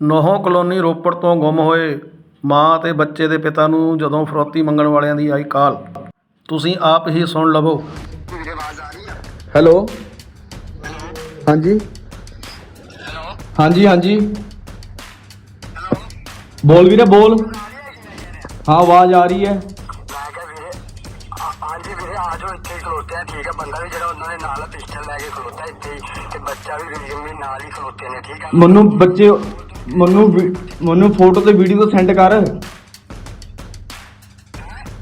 ਨੋਹੋ colony Ropar ਤੋਂ ਗੁੰਮ ਹੋਏ ਮਾਂ ਅਤੇ ਬੱਚੇ ਦੇ ਪਿਤਾ ਨੂੰ ਜਦੋਂ ਫਰੌਤੀ ਮੰਗਣ ਵਾਲਿਆਂ ਦੀ ਆਈ ਕਾਲ। ਤੁਸੀਂ ਆਪ ਹੀ ਸੁਣ ਲਵੋ। ਹੈਲੋ। ਹਾਂਜੀ। ਹਾਂਜੀ ਹਾਂਜੀ। ਬੋਲ ਵੀਰੇ ਬੋਲ। ਹਾਂ ਆਵਾਜ਼ ਆ ਰਹੀ ਹੈ। ਮੈਂ ਕਿਹਾ ਵੀਰੇ ਆ- ਹਾਂਜੀ ਵੀਰੇ ਆ ਜਾਓ ਇੱਥੇ ਹੀ ਖਲੋਤੇ ਆ ਠੀਕ ਆ ਬੰਦਾ ਵੀ ਜਿਹੜਾ ਉਹਨਾਂ ਦੇ ਨਾਲ ਪਿਸਟਲ ਲੈ ਕੇ ਖਲੋਤਾ ਇੱਥੇ ਹੀ ਤੇ ਬੱਚਾ ਵੀ ਵੀਰੇ ਵੀ ਨਾਲ ਹੀ ਖਲੋਤੇ ਨੇ ਠੀਕ ਆ ਮੈਨੂੰ ਬੱਚੇ ਮੈਨੂੰ ਵੀ- ਮੈਨੂੰ ਫੋਟੋ ਤੇ ਵੀਡੀਓ ਸੈਂਡ ਕਰ।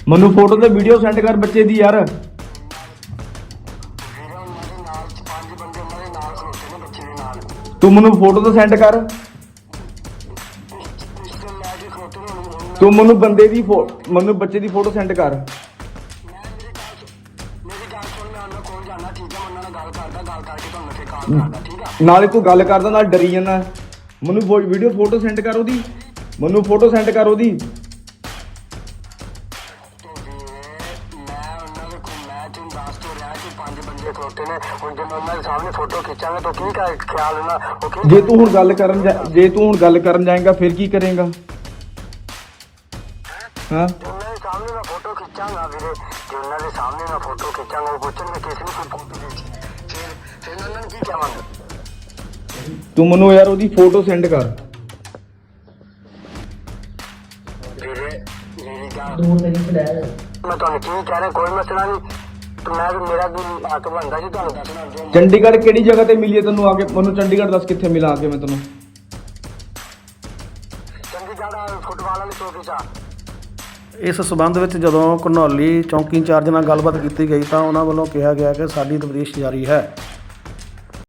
ਮੈਨੂੰ ਫੋਟੋ ਤੇ ਵੀਡੀਓ ਸੈਂਡ ਕਰ ਬੱਚੇ ਦੀ ਯਾਰ। ਵੀਰੇ ਉਹਨਾਂ ਦੇ ਨਾਲ ਪੰਜ ਬੰਦੇ ਉਹਨਾਂ ਦੇ ਨਾਲ ਖਲੋਤੇ ਨੇ ਬੱਚੇ ਦੇ ਨਾਲ ਤੂੰ ਮੈਨੂੰ ਫੋਟੋ ਤੇ ਸੈਂਡ ਕਰ। ਖਲੋਤੇ ਨੇ ਤੂੰ ਮੈਨੂੰ ਬੰਦੇ ਦੀ ਫੋ- ਮੈਨੂੰ ਬੱਚੇ ਦੀ ਫੋਟੋ ਸੈਂਡ ਕਰ। ਮੈਂ ਮੇਰੀ ਗੱਲ ਸੁਣ- ਮੇਰੀ ਗੱਲ ਸੁਣ ਮੈਂ ਉਹਨਾਂ ਕੋਲ ਜਾਣਾ ਠੀਕ ਆ ਮੈਂ ਉਹਨਾਂ ਨਾਲ ਗੱਲ ਕਰਦਾ ਗੱਲ ਕਰਕੇ ਤੁਹਾਨੂੰ ਫਿਰ ਕਾਲ ਕਰਦਾ ਠੀਕ ਆ ਨਾਲੇ ਤੂੰ ਗੱਲ ਕਰਦਾ ਨਾਲ ਡਰੀ ਜਾਂਦਾ। ਮੈਨੂੰ ਵੀਡੀਓ ਫੋਟੋ ਸੈਂਡ ਕਰ ਉਹਦੀ। ਮੈਨੂੰ ਫੋਟੋ ਸੈਂਡ ਕਰ ਉਹਦੀ। ਤੇ ਵੀਰੇ ਮੈਂ ਉਹਨਾਂ ਦੇ ਕੋਲ ਮੈਂ ਤੁਹਾਨੂੰ ਦੱਸ ਤੋਂ ਰਿਹਾ ਕਿ ਪੰਜ ਬੰਦੇ ਖਲੋਤੇ ਨੇ ਹੁਣ ਜੇ ਮੈਂ ਉਹਨਾਂ ਦੇ ਸਾਹਮਣੇ ਫੋਟੋ ਖਿੱਚਾਂਗਾ ਤਾਂ ਕੀ ਕਰ ਖਿਆਲ ਹੋਣਾ ਉਹ ਕੀ ਜੇ ਤੂੰ ਹੁਣ ਗੱਲ ਕਰਨ ਜਾ- ਜੇ ਤੂੰ ਹੁਣ ਗੱਲ ਕਰਨ ਜਾਏਗਾ, ਫਿਰ ਕੀ ਕਰੇਗਾ? ਹਾਂ? ਉਹਨਾਂ ਦੇ ਸਾਹਮਣੇ ਮੈਂ ਫੋਟੋ ਖਿੱਚਾਂਗਾ ਵੀਰੇ ਜੇ ਉਹਨਾਂ ਦੇ ਸਾਹਮਣੇ ਮੈਂ ਫੋਟੋ ਖਿੱਚਾਂਗਾ ਉਹ ਪੁੱਛਣਗੇ ਕਿਸ ਨੇ ਕੋਈ ਫੋਟੋ ਖਿੱਚੀ ਫਿਰ ਫਿਰ ਮੈਂ ਉਹਨਾਂ ਨੂੰ ਕੀ ਕਹਾਂਗਾ? ਤੂੰ ਮੈਨੂੰ ਯਾਰ ਉਹਦੀ ਫੋਟੋ ਸੈਂਡ ਕਰ। ਵੀਰੇ ਮੇਰੀ ਗੱਲ ਮੈਂ ਤੁਹਾਨੂੰ ਕੀ ਕਹਿ ਰਿਹਾ ਕੋਈ ਮਸਲਾ ਨਹੀਂ। ਤੇ ਮੈਂ ਵੀ ਮੇਰਾ ਵੀ ਹੱਕ ਬਣਦਾ ਜੀ ਤੁਹਾਨੂੰ। ਦੱਸਣਾ ਜੋ ਚੰਡੀਗੜ੍ਹ ਕਿਹੜੀ ਜਗ੍ਹਾ ਤੇ ਮਿਲੀ ਹੈ ਤੈਨੂੰ ਆ ਕੇ? ਮੈਨੂੰ ਚੰਡੀਗੜ੍ਹ ਦੱਸ ਕਿੱਥੇ ਮਿਲਾ ਆ ਕੇ ਮੈਂ ਤੈਨੂੰ। ਚੰਡੀਗੜ੍ਹ ਫੁੱਟਬਾਲ ਵਾਲੀ ਚੌਕੀ ਚਾ ਇਸ ਸਬੰਧ ਵਿੱਚ ਜਦੋਂ ਘਨੌਲੀ ਚੌਂਕੀ ਇੰਚਾਰਜ ਨਾਲ ਗੱਲਬਾਤ ਕੀਤੀ ਗਈ ਤਾਂ ਉਹਨਾਂ ਵੱਲੋਂ ਕਿਹਾ ਗਿਆ ਕਿ ਸਾਡੀ ਤਫਤੀਸ਼ ਜਾਰੀ ਹੈ।